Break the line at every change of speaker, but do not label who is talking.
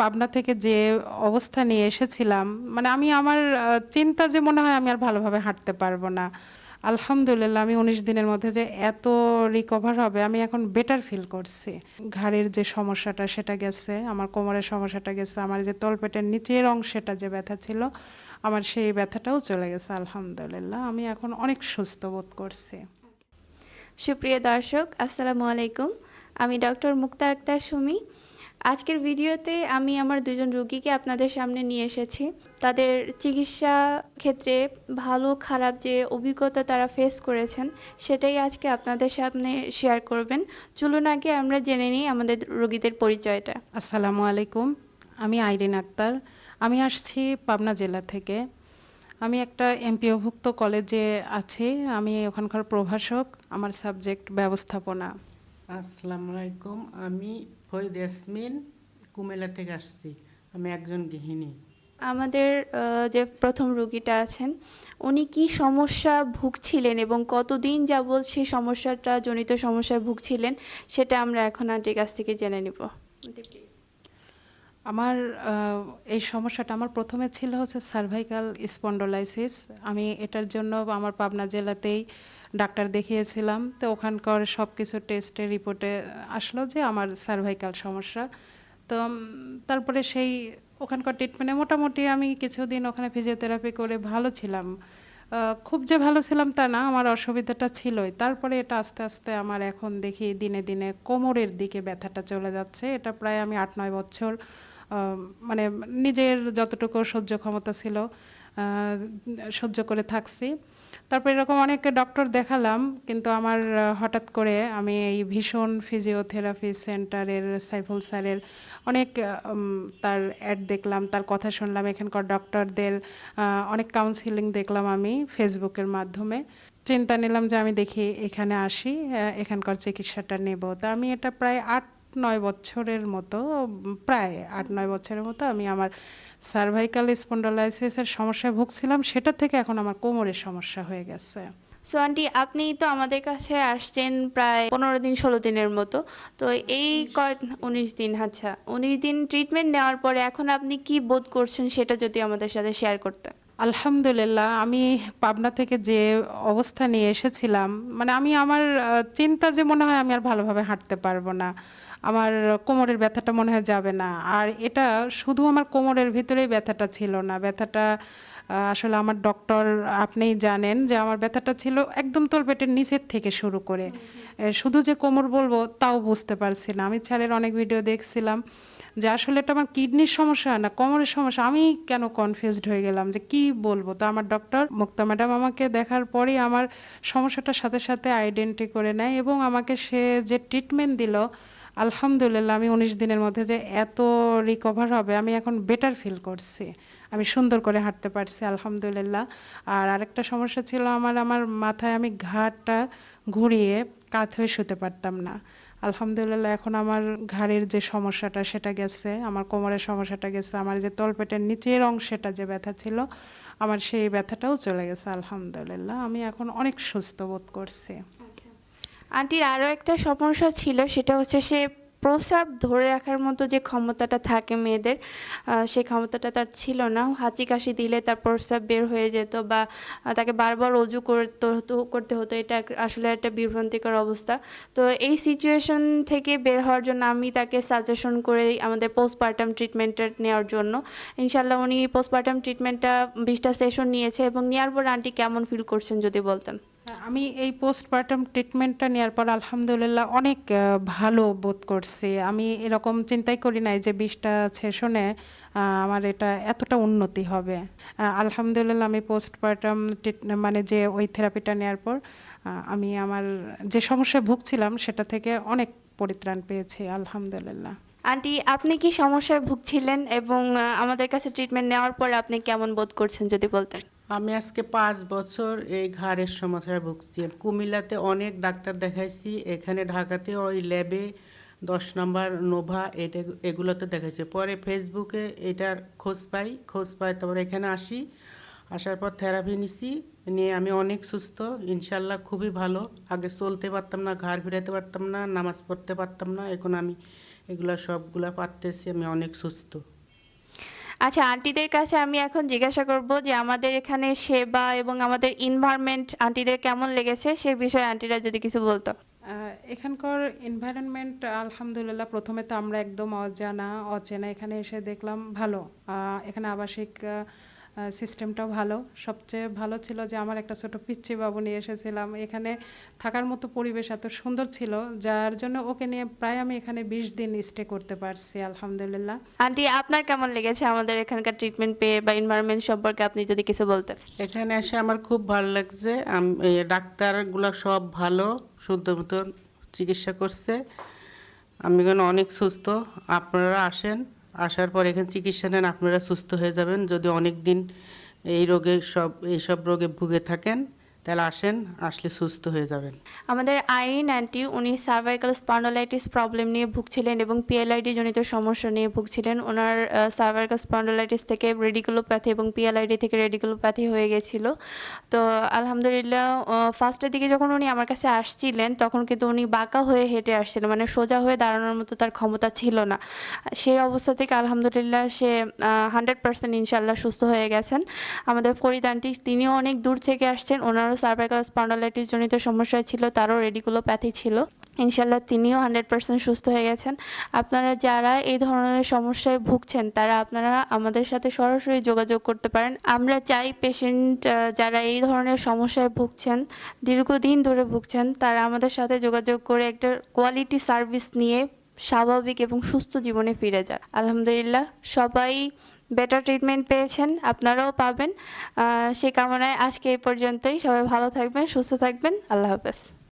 পাবনা থেকে যে অবস্থা নিয়ে এসেছিলাম মানে আমি আমার চিন্তা যে মনে হয় আমি আর ভালোভাবে হাঁটতে পারব না। আলহামদুলিল্লাহ আমি উনিশ দিনের মধ্যে যে এত রিকভার হবে, আমি এখন বেটার ফিল করছি। ঘাড়ের যে সমস্যাটা সেটা গেছে, আমার কোমরের সমস্যাটা গেছে, আমার যে তলপেটের নিচের অংশটা যে ব্যথা ছিল, আমার সেই ব্যথাটাও চলে গেছে, আলহামদুলিল্লাহ। আমি এখন অনেক সুস্থ বোধ করছি।
সুপ্রিয় দর্শক, আসসালামু আলাইকুম। আমি ডক্টর মুক্তা আক্তার সুমি। আজকের ভিডিওতে আমি আমার দুজন রুগীকে আপনাদের সামনে নিয়ে এসেছি। তাদের চিকিৎসা ক্ষেত্রে ভালো, খারাপ যে অভিজ্ঞতা তারা ফেস করেছেন, সেটাই আজকে আপনাদের সামনে শেয়ার করবেন। চলুন আগে আমরা জেনে নিই আমাদের রুগীদের পরিচয়টা।
আসসালামু আলাইকুম, আমি আইরিন আক্তার। আমি আসছি পাবনা জেলা থেকে। আমি একটা এমপিওভুক্ত কলেজে আছি। আমি ওখানকার প্রভাষক, আমার সাবজেক্ট ব্যবস্থাপনা।
আসসালামু আলাইকুম আমি ফরিদ ইয়াসমিন, কুমিল্লা থেকে আসছি। আমি একজন গৃহিণী।
আমাদের যে প্রথম রোগীটা আছেন, উনি কি সমস্যা ভুগছিলেন এবং কতদিন যাবৎ সেই সমস্যাটা, জনিত সমস্যায় ভুগছিলেন, সেটা আমরা এখন আন্টির কাছ থেকে জেনে নিব। please।
আমার এই সমস্যাটা আমার প্রথমে ছিল হচ্ছে সার্ভাইকাল স্পন্ডোলাইসিস আমি এটার জন্য আমার পাবনা জেলাতেই ডাক্তার দেখিয়েছিলাম। তো ওখানকার সব কিছু টেস্টে রিপোর্টে আসলো যে আমার সার্ভাইকাল সমস্যা। তো তারপরে সেই ওখানকার ট্রিটমেন্টে মোটামুটি আমি কিছুদিন ওখানে ফিজিওথেরাপি করে ভালো ছিলাম। খুব যে ভালো ছিলাম তা না, আমার অসুবিধাটা ছিলই। তারপরে এটা আস্তে আস্তে আমার এখন দেখি দিনে দিনে কোমরের দিকে ব্যথাটা চলে যাচ্ছে। এটা প্রায় আমি আট নয় বছর মানে নিজের যতটুকু সহ্য ক্ষমতা ছিল সহ্য করে থাকছি। তারপর এরকম অনেক ডক্টর দেখালাম, কিন্তু আমার হঠাৎ করে আমি এই ভীষণ ফিজিওথেরাপি সেন্টারের সাইফুল স্যারের অনেক তার অ্যাড দেখলাম, তার কথা শুনলাম, এখানকার ডক্টরদের অনেক কাউন্সিলিং দেখলাম আমি ফেসবুকের মাধ্যমে। চিন্তা নিলাম যে আমি দেখি এখানে আসি এখানকার চিকিৎসাটা নেব। তা আমি এটা প্রায় আট নয় বছরের মতো প্রায় আট নয় বছরের মতো আমি আমার সার্ভাইকাল স্পন্ডোলাইসিসের সমস্যায় ভুগছিলাম। সেটা থেকে এখন আমার কোমরের সমস্যা হয়ে গেছে।
সো আন্টি, আপনি তো আমাদের কাছে আসছেন প্রায় পনেরো দিন, ষোলো দিনের মতো। তো এই কয়, উনিশ দিন আচ্ছা উনিশ দিন ট্রিটমেন্ট নেওয়ার পরে এখন আপনি কি বোধ করছেন সেটা যদি আমাদের সাথে শেয়ার করতেন?
আলহামদুলিল্লাহ, আমি পাবনা থেকে যে অবস্থা নিয়ে এসেছিলাম মানে আমি আমার চিন্তা যে মনে হয় আমি আর ভালোভাবে হাঁটতে পারব না, আমার কোমরের ব্যথাটা মনে হয় যাবে না, আর এটা শুধু আমার কোমরের ভিতরেই ব্যথাটা ছিল না, ব্যথাটা আসলে আমার ডক্টর আপনিই জানেন যে আমার ব্যথাটা ছিল একদম তলপেটের নিচের থেকে শুরু করে শুধু যে কোমর বলব তাও বুঝতে পারছি না, আমি ছাড়ের অনেক ভিডিও দেখছিলাম যে আসলে এটা আমার কিডনির সমস্যা না কোমরের সমস্যা। আমি কেন কনফিউজড হয়ে গেলাম যে কি বলব? তো আমার ডক্টর মুক্তা ম্যাডাম আমাকে দেখার পরেই আমার সমস্যাটার সাথে সাথে আইডেন্টি করে নেয় এবং আমাকে সে যে ট্রিটমেন্ট দিল, আলহামদুলিল্লাহ আমি উনিশ দিনের মধ্যে যে এত রিকভার হবে, আমি এখন বেটার ফিল করছি। আমি সুন্দর করে হাঁটতে পারছি, আলহামদুলিল্লাহ। আর আরেকটা সমস্যা ছিল আমার আমার মাথায় আমি ঘাটটা ঘুরিয়ে কাত হয়ে শুতে পারতাম না। আলহামদুলিল্লাহ, এখন আমার ঘাড়ের যে সমস্যাটা সেটা গেছে, আমার কোমরের সমস্যাটা গেছে, আমার যে তলপেটের নিচের অংশটা যে ব্যথা ছিল, আমার সেই ব্যথাটাও চলে গেছে, আলহামদুলিল্লাহ। আমি এখন অনেক সুস্থ বোধ করছি।
আন্টির আরও একটা সমস্যা ছিল, সেটা হচ্ছে সে প্রস্রাব ধরে রাখার মতো যে ক্ষমতাটা থাকে মেয়েদের সেই ক্ষমতাটা তার ছিল না। হাঁচি কাশি দিলে তার প্রস্রাব বের হয়ে যেত বা তাকে বারবার অজু করতে হতো করতে হতো। এটা আসলে একটা বিভ্রান্তিকর অবস্থা। তো এই সিচুয়েশন থেকে বের হওয়ার জন্য আমি তাকে সাজেশন করে আমাদের পোস্টপার্টাম ট্রিটমেন্টের নেওয়ার জন্য। ইনশাল্লাহ উনি পোস্টপার্টাম ট্রিটমেন্টটা বিশটা সেশন নিয়েছে এবং নেওয়ার পর আন্টি কেমন ফিল করছেন যদি বলতেন?
আমি এই পোস্টপার্টাম ট্রিটমেন্টটা নেওয়ার পর আলহামদুলিল্লাহ অনেক ভালো বোধ করছি। আমি এরকম চিন্তাই করি নাই যে বিশটা সেশনে আমার এটা এতটা উন্নতি হবে। আলহামদুলিল্লাহ আমি পোস্টপার্টাম মানে যে ওই থেরাপিটা নেওয়ার পর আমি আমার যে সমস্যায় ভুগছিলাম সেটা থেকে অনেক পরিত্রাণ পেয়েছি, আলহামদুলিল্লাহ।
আন্টি, আপনি কি সমস্যায় ভুগছিলেন এবং আমাদের কাছে ট্রিটমেন্ট নেওয়ার পর আপনি কেমন বোধ করছেন যদি বলতেন?
আমি আজকে পাঁচ বছর এই ঘাড়ের সমস্যায় ভুগছি। কুমিল্লাতে অনেক ডাক্তার দেখাইছি, এখানে ঢাকাতে ওই ল্যাবে দশ নম্বর নোভা এটা এগুলোতে দেখাইছে। পরে ফেসবুকে এটার খোঁজ পাই খোঁজ পাই তারপর এখানে আসি, আসার পর থেরাপি নিছি, নিয়ে আমি অনেক সুস্থ ইনশাল্লাহ খুবই ভালো। আগে চলতে পারতাম না, ঘাড় ফিরাতে পারতাম না, নামাজ পড়তে পারতাম না, এখন আমি এগুলা সবগুলা পারতেছি, আমি অনেক সুস্থ।
আচ্ছা আন্টিদের কাছে আমি এখন জিজ্ঞাসা করব যে আমাদের এখানে সেবা এবং আমাদের ইনভায়রনমেন্ট আন্টিদের কেমন লেগেছে? সে বিষয়ে আন্টিরা যদি কিছু বলতো।
এখানকার এনভায়রনমেন্ট আলহামদুলিল্লাহ প্রথমে তো আমরা একদম অজানা, অচেনা। এখানে এসে দেখলাম ভালো। এখানে আবাসিক সিস্টেমটাও ভালো। সবচেয়ে ভালো ছিল যে আমার একটা ছোট পিচ্ছি বাবু নিয়ে এসেছিলাম। এখানে থাকার মতো পরিবেশ এত সুন্দর ছিল যার জন্য ওকে নিয়ে প্রায় আমি এখানে বিশ দিন স্টে করতে পারছি আলহামদুলিল্লাহ।
আন্টি আপনার কেমন লেগেছে আমাদের এখানকার ট্রিটমেন্ট পেয়ে বা ইনভায়রনমেন্ট সম্পর্কে আপনি যদি কিছু বলতেন?
এখানে এসে আমার খুব ভালো লাগছে। ডাক্তারগুলো সব ভালো শুদ্ধ মতন চিকিৎসা করছে। আমি এখানে অনেক সুস্থ। আপনারা আসেন। আসার পর এখানে চিকিৎসা নেন, আপনারা সুস্থ হয়ে যাবেন। যদি অনেক দিন এই রোগে সব এইসব রোগে ভুগে থাকেন তাহলে আসেন, আসলে সুস্থ হয়ে যাবেন।
আমাদের আইরিন আন্টি উনি সার্ভাইকাল স্পন্ডোলাইটিস প্রবলেম নিয়ে ভুগছিলেন এবং পিএলআইডি জনিত সমস্যা নিয়ে ভুগছিলেন। ওনার সার্ভাইকাল স্পন্ডোলাইটিস থেকে রেডিকুলোপ্যাথি এবং পিএলআইডি থেকে রেডিকুলোপ্যাথি হয়ে গেছিল। তো আলহামদুলিল্লাহ ফার্স্টের দিকে যখন উনি আমার কাছে আসছিলেন, তখন কিন্তু উনি বাঁকা হয়ে হেঁটে আসছিলেন। মানে সোজা হয়ে দাঁড়ানোর মতো তার ক্ষমতা ছিল না। সেই অবস্থা থেকে আলহামদুলিল্লাহ সে হান্ড্রেড পার্সেন্ট ইনশাল্লাহ সুস্থ হয়ে গেছেন। আমাদের ফরিদ আন্টি তিনিও অনেক দূর থেকে আসছেন। ওনারও সার্ভাইকাল স্পন্ডালাইটিস জনিত সমস্যা ছিল, তারও রেডিকুলোপ্যাথি ছিল। ইনশাল্লাহ তিনিও হান্ড্রেড পার্সেন্ট সুস্থ হয়ে গেছেন। আপনারা যারা এই ধরনের সমস্যায় ভুগছেন, তারা আপনারা আমাদের সাথে সরাসরি যোগাযোগ করতে পারেন। আমরা চাই পেশেন্ট যারা এই ধরনের সমস্যায় ভুগছেন, দীর্ঘদিন ধরে ভুগছেন, তারা আমাদের সাথে যোগাযোগ করে একটা কোয়ালিটি সার্ভিস নিয়ে স্বাভাবিক এবং সুস্থ জীবনে ফিরে যান আলহামদুলিল্লাহ, সবাই বেটার ট্রিটমেন্ট পেয়েছেন, আপনারাও পাবেন। সে কামনায় আজকে এই পর্যন্তই। সবাই ভালো থাকবেন, সুস্থ থাকবেন। আল্লাহ হাফেজ।